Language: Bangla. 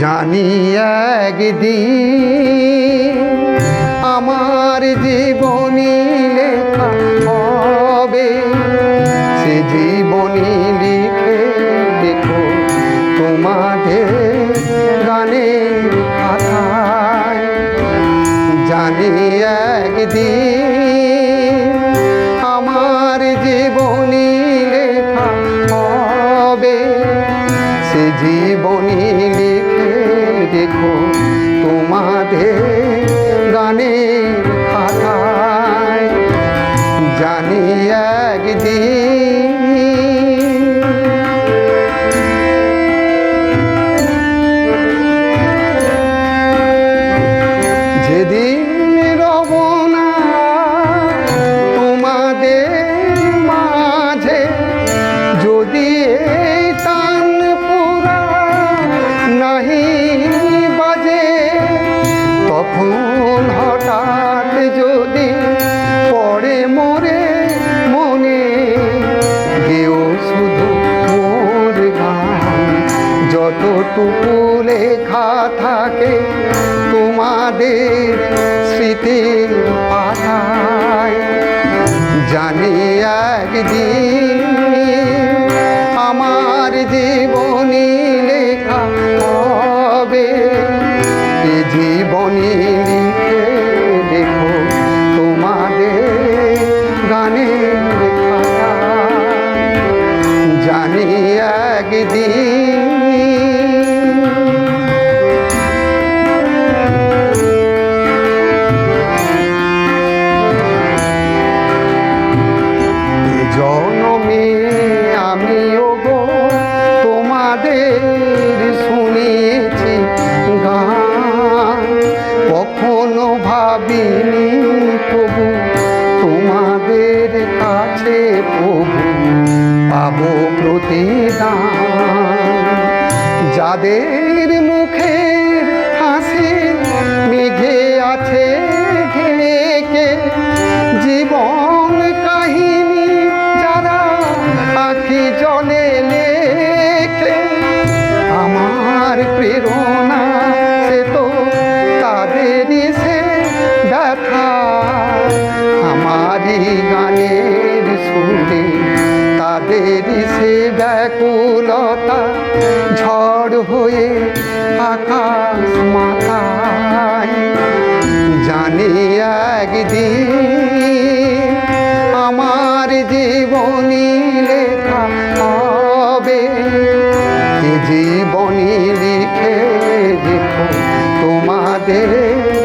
জানি একদিন আমার জীবনী লেখা হবে। সে জীবনী লিখে দেখো তোমাদের খাতায় জানি একদিন আমার জীবনী লেখা হবে। সে জীবনী একদিন যেদিন রবনা মাঝে যদি তান পুরা নাহি বাজে তখন যতটুকু লেখা থাকে তোমাদের স্মৃতির পাঠায় জানি একদিন আমার জীবনী লেখা হবে। এ জীবনী লিখে দেখো তোমাদের গানের জানি একদিন কাছে প্রভু পাবো প্রতিদান। যাদের মুখে হাসি মেঘে আছে সে ব্যাকুলতা, ঝড় হয়ে আকাশ মাথায়। জানি একদিন আমার জীবনী লেখা হবে। জীবনী লিখে দেখো তোমাদের